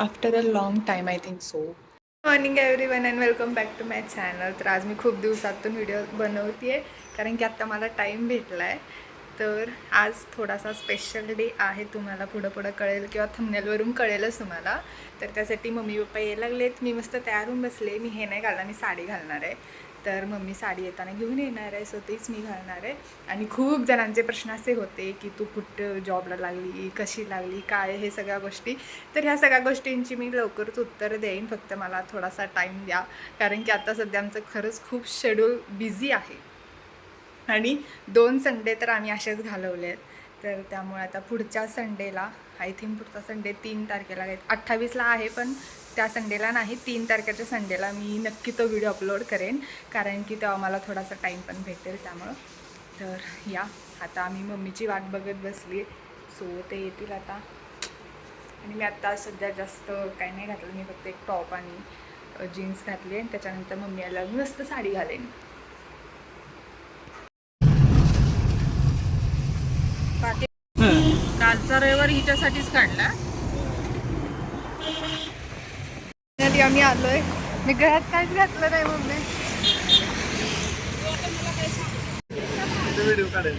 After a long time I think so morning everyone and welcome back to my channel तर आज मी खूप दिवसातून video बनवते आहे कारण की आत्ता मला टाईम भेटला आहे तर आज थोडासा स्पेशल डे आहे तुम्हाला पुढं पुढं कळेल किंवा थंबनेलवरून कळेलच तुम्हाला. तर त्यासाठी मम्मी पप्पा यायला लागलेत. मी मस्त तयार होऊन बसले. मी हे नाही घालणार मी साडी घालणार आहे. तर मम्मी साडी येताना घेऊन येणार आहे सो तेच मी घालणार आहे. आणि खूप जणांचे प्रश्न असे होते की तू कुठं जॉबला लागली कशी लागली काय हे सगळ्या गोष्टी. तर ह्या सगळ्या गोष्टींची मी लवकरच उत्तर देईन फक्त मला थोडासा टाईम द्या. कारण की आता सध्या आमचं खरंच खूप शेड्यूल बिझी आहे. आणि दोन संडे तर आम्ही असेच घालवले आहेत. तर त्यामुळे आता पुढच्या संडेला आय थिंक पुढचा संडे तीन तारखेला आहे अठ्ठावीसला आहे पण त्या संडेला नाही तीन तारखेच्या संडेला मी नक्की तो व्हिडिओ अपलोड करेन. कारण की तेव्हा मला थोडासा टाईम पण भेटेल त्यामुळं. तर या आता आम्ही मम्मीची वाट बघत बसली. सो ते येतील आता. आणि मी आत्ता सध्या जास्त काही नाही घातलं. मी फक्त एक टॉप आणि जीन्स घातली आणि त्याच्यानंतर मम्मी मी मस्त साडी घालेन. कालचा रविवार हिच्यासाठीच काढला. आधी आम्ही आलोय. मी घरात काहीच घातलं नाही मम्मी. व्हिडिओ काढेल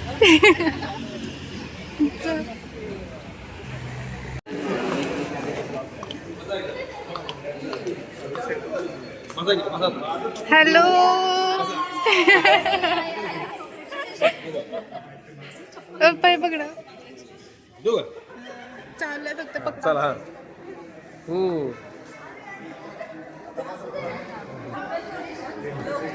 हॅलो पाय पकडा. का? चाललंय फक्त पप्पा.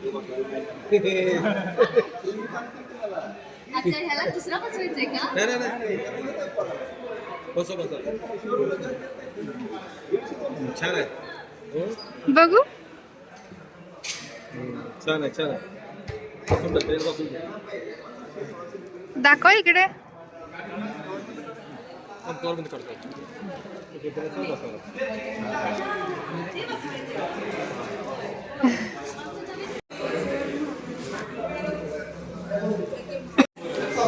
आ? अच्छा ह्याला दुसरा बसवायचंय का नाही नाही नाही बसा बसा छान आहे हो? बघू छान आहे छान आहे बसून जा, त्याच्यात बसून जा. दाखव इकडे पण बसावं.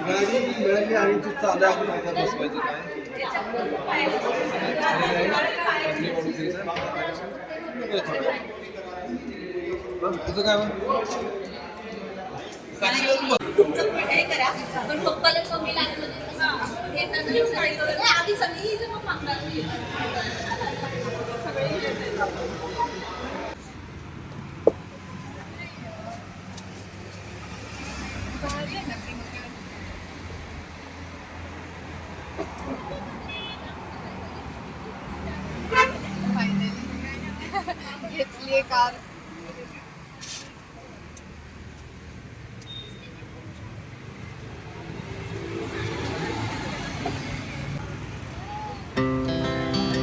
गाडी मिळाली आणि ती चालू आहे, आपण आता बसवायचं काय तुझं काय पण करा पण पप्पाला कमी लागलं आधी सगळी मग मागणार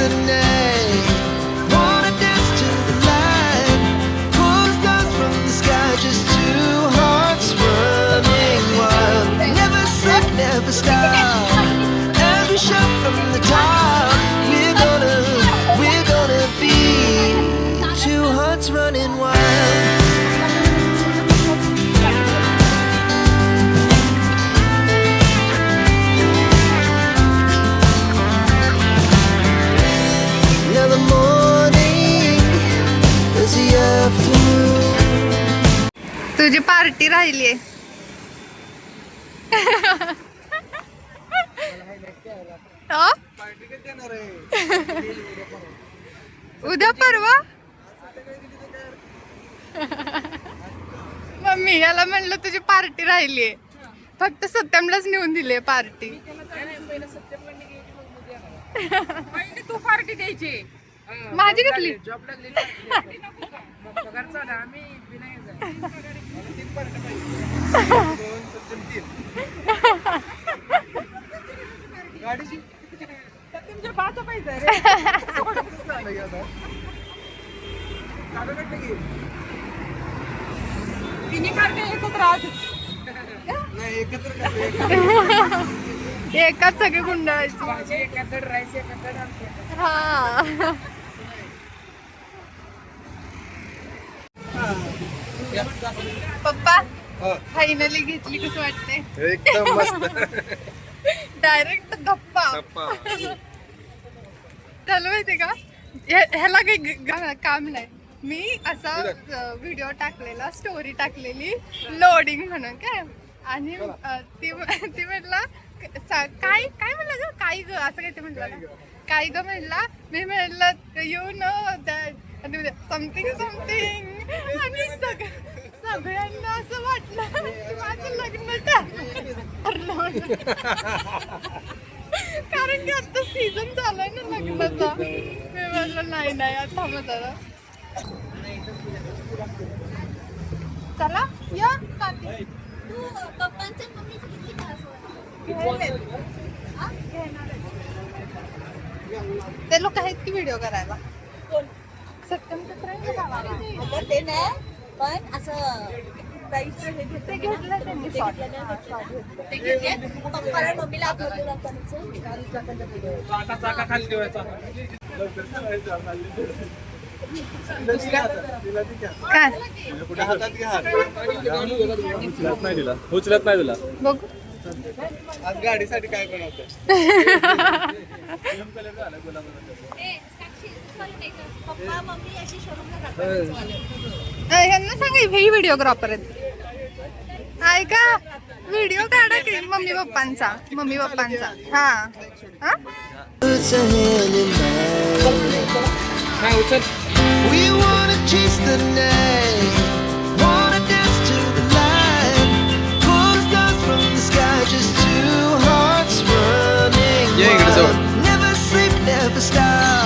The night, तुझी पार्टी राहिली पार्टी देणार आहे उद्या परवा? मम्मी याला म्हणलं तुझी पार्टी राहिली फक्त सत्यमलाच नेऊन दिली पार्टी. पहिली तू पार्टी द्यायची. माझी कसली? लागली आम्ही तुमच्या पाच पाहिजे? तिन्ही एकत्र एकत्र एकाच सगळे गुंडाळायची. हा. पप्पा. फायनली घेतली कसं वाटते एकदम मस्त. डायरेक्ट गप्पा. त्याला माहितीये का? ह्याला काही काम नाही. मी असा व्हिडिओ टाकलेला स्टोरी टाकलेली लोडिंग म्हणून काय? आणि ती ती म्हटलं काय काय म्हणलं ग? काय ग? असं काय ते म्हटलं काय ग म्हणला मी म्हणलं you know that something something आणि सगळ्यांना असं वाटलं की माझं लग्न ठरलं. कारण की आता सीझन चालू आहे ना लग्नाचा. मी म्हटलं नाही नाही आता थांबा जरा. चला या काकी. तू पप्पांच्या मम्मीचं किती क्लास ते लोक आहेत की व्हिडिओ करायला? सत्यम. अगं ते नाही. पण असं. काय. उचलत नाही. तुला उचलत नाही तुला. बघू. आज गाडीसाठी काय बनवतोय? पप्पा मम्मी अशी शोरूमला जातात. अ, ह्यांना सांगा हे व्हिडिओग्राफर आहेत ऐका व्हिडिओ काढा की मम्मी पप्पांचा मम्मी पप्पांचा हा हा Puts a hand in mine. हा उचल We wanna chase the night, wanna dance to the light. Pull stars from the sky, just two hearts running Yeah, you gotta do wild. Never sleep, never stop.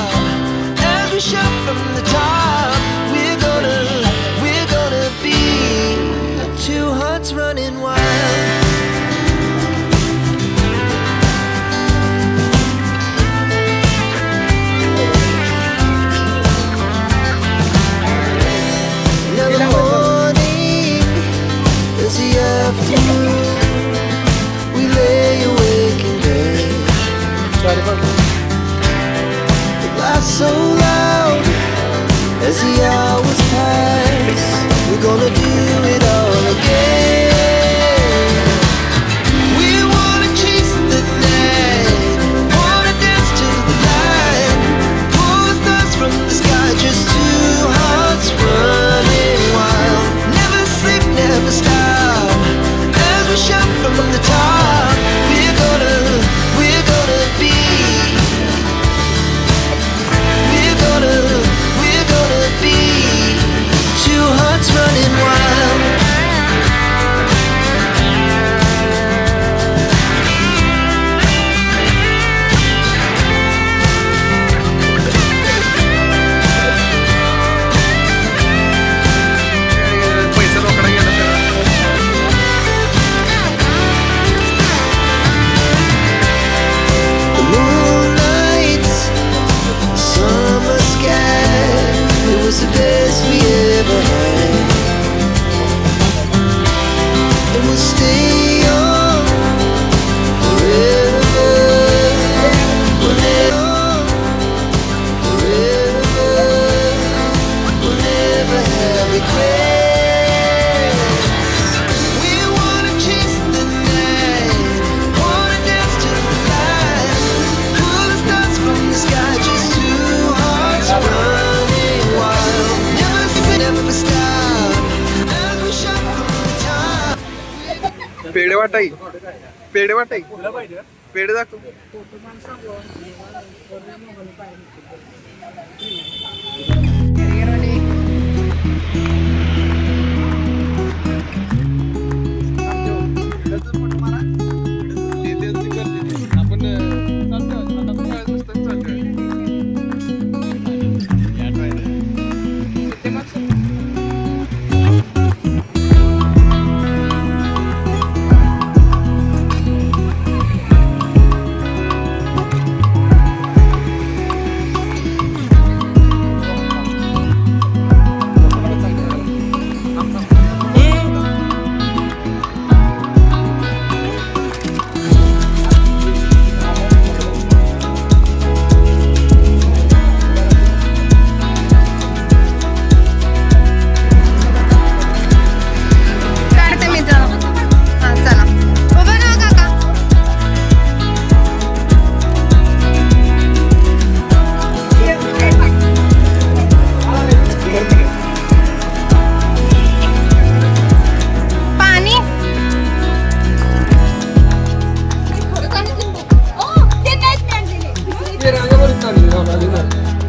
पेढ वाटाई पेढ दाखव. काढते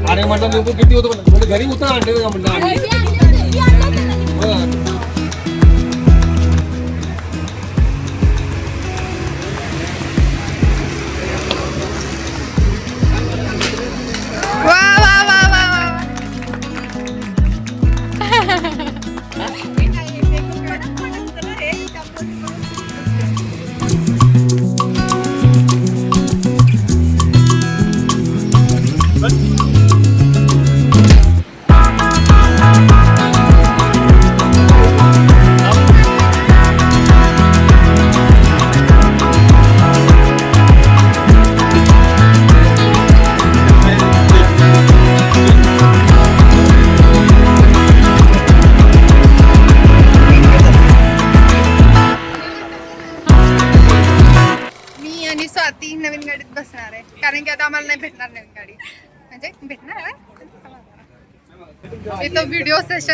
अरे म्हटलं लोक किती होतं म्हणलं. म्हणलं घरी होतं आणलं का म्हणलं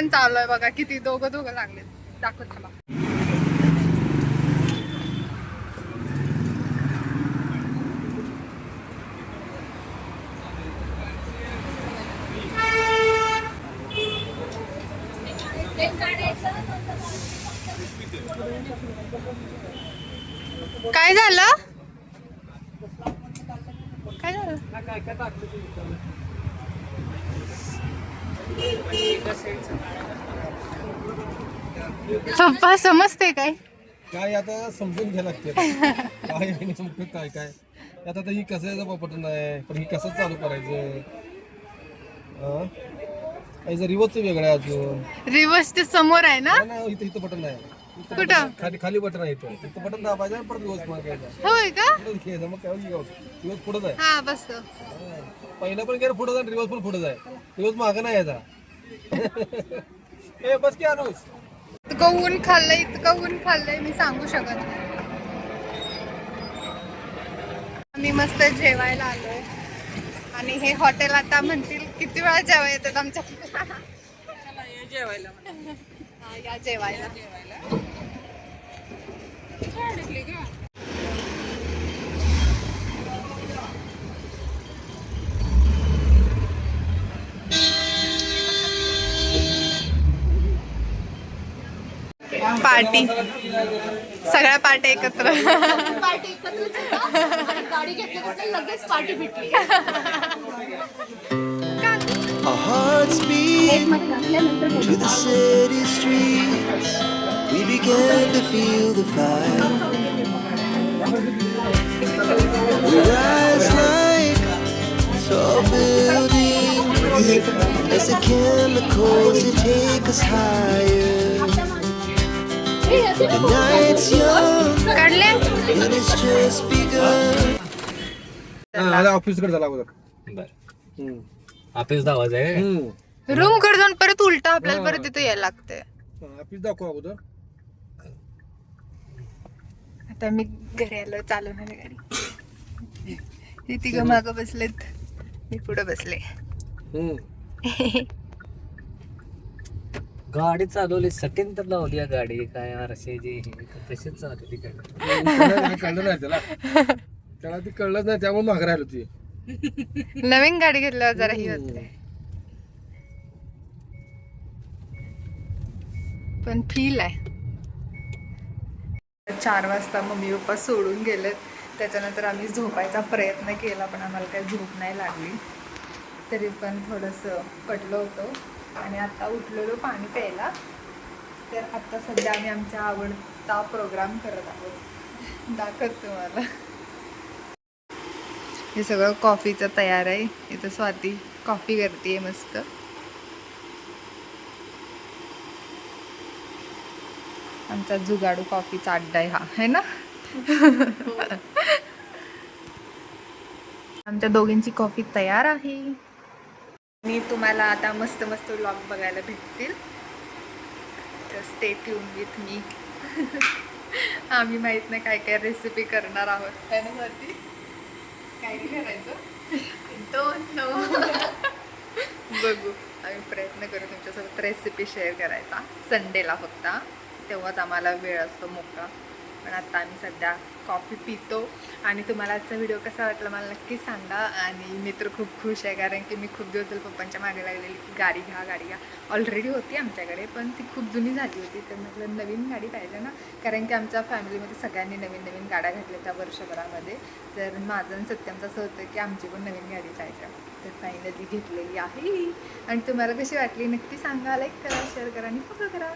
व्हिडिओ चालू आहे बघा किती दोघं दोघं लागले दाखवत थांबा. काय झालं? काय झालं? पप्पा समजते काय? काय आता समजून घ्या लागते काय काय काय? आता ही कसं बटन आहे? पण ही कसं चालू करायचं? काही जर रिवर्सचं वेगळं आहे अजून. रिवर्स ते समोर आहे ना? नाही, इथं इथं बटन आहे. कुठं? खाली खाली बटन आहे इथं. इथं बटन दाबायचं आणि परत रिवर्स मागायचा. होय का? मग काय रिवर्स हा बस. हा. पहिलं पण गेलं पुढं जाय रिवर्स पण पुढं जाय रिवर्स मागं नाही यायचा ए बस की अनुस इतकं ऊन खाल्लंय इतकं ऊन खाल्लंय मी सांगू शकत नाही. आम्ही मस्त जेवायला आलोय आणि हे हॉटेल आता म्हणतील किती वेळा जेवा येतात आमच्या हा, या जेवायला. Rise like tall buildings as the chemicals they take us higher. ऑफिसकडे झाला अगोदर. बरं. ऑफिस आवाज आहे. रूमकडे जाऊन परत उलट आपल्याला परत तिथे यायला लागते ऑफिस दाखव अगोदर. आता मी घरी आलो चालवणार गाडी हे तिघं मागं बसलेत. मी पुढे बसले. हम्म. गाडी चालवली सटिन तर लावली आहे गाडी. काय आरशाची हे तशीच चालवली गाडी. कळलं नाही त्याला. त्याला ती कळलंच नाही त्यामुळे मागे राहिलो ती. नवीन गाडी घेतल्यावर जरा ही होते पण फील आहे. चार वाजता मम्मी पप्पा सोडून गेलेत. त्याच्यानंतर आम्ही झोपायचा प्रयत्न केला पण आम्हाला काही झोप नाही लागली. तरी पण थोडंसं पडलो होतो. आणि आता उठलेलो पाणी प्यायला. तर आत्ता सध्या आम्ही आमचा आवडता प्रोग्राम करत आहोत. दाखवत तुम्हाला. हे सगळं कॉफीचं तयार आहे. इथं स्वाती कॉफी करते मस्त. आमचा जुगाडू कॉफीचा अड्डा आहे हा. है ना? आमच्या दोघींची कॉफी तयार आहे. मी तुम्हाला आता मस्त मस्त व्लॉग बघायला भेटतील. स्टे ट्यून विथ मी आम्ही माहीत नाही काय काय रेसिपी करणार आहोत. त्यानुसारती काय करायचं. डोंट नो बघू. आम्ही प्रयत्न करू तुमच्यासोबत रेसिपी शेअर करायचा. संडेला फक्त. तेव्हाच आम्हाला वेळ असतो मोका पण आत्ता आम्ही सध्या कॉफी पितो. आणि तुम्हाला आजचा व्हिडिओ कसा वाटला मला नक्की सांगा. आणि मी तर खूप खुश आहे कारण की मी खूप दिवस पप्पांच्या मागे लागलेली की गाडी घ्या गाडी घ्या. ऑलरेडी होती आमच्याकडे पण ती खूप जुनी झाली होती. तर म्हटलं नवीन गाडी पाहिजे ना. कारण की आमच्या फॅमिलीमध्ये सगळ्यांनी नवीन नवीन गाड्या घातल्या त्या वर्षभरामध्ये. तर माझं आणि सत्यमचं असं होतं की आमची पण नवीन गाडी पाहिजे. तर फायनली घेतलेली आहे. आणि तुम्हाला कशी वाटली नक्की सांगा. लाईक करा शेअर करा आणि फॉलो करा.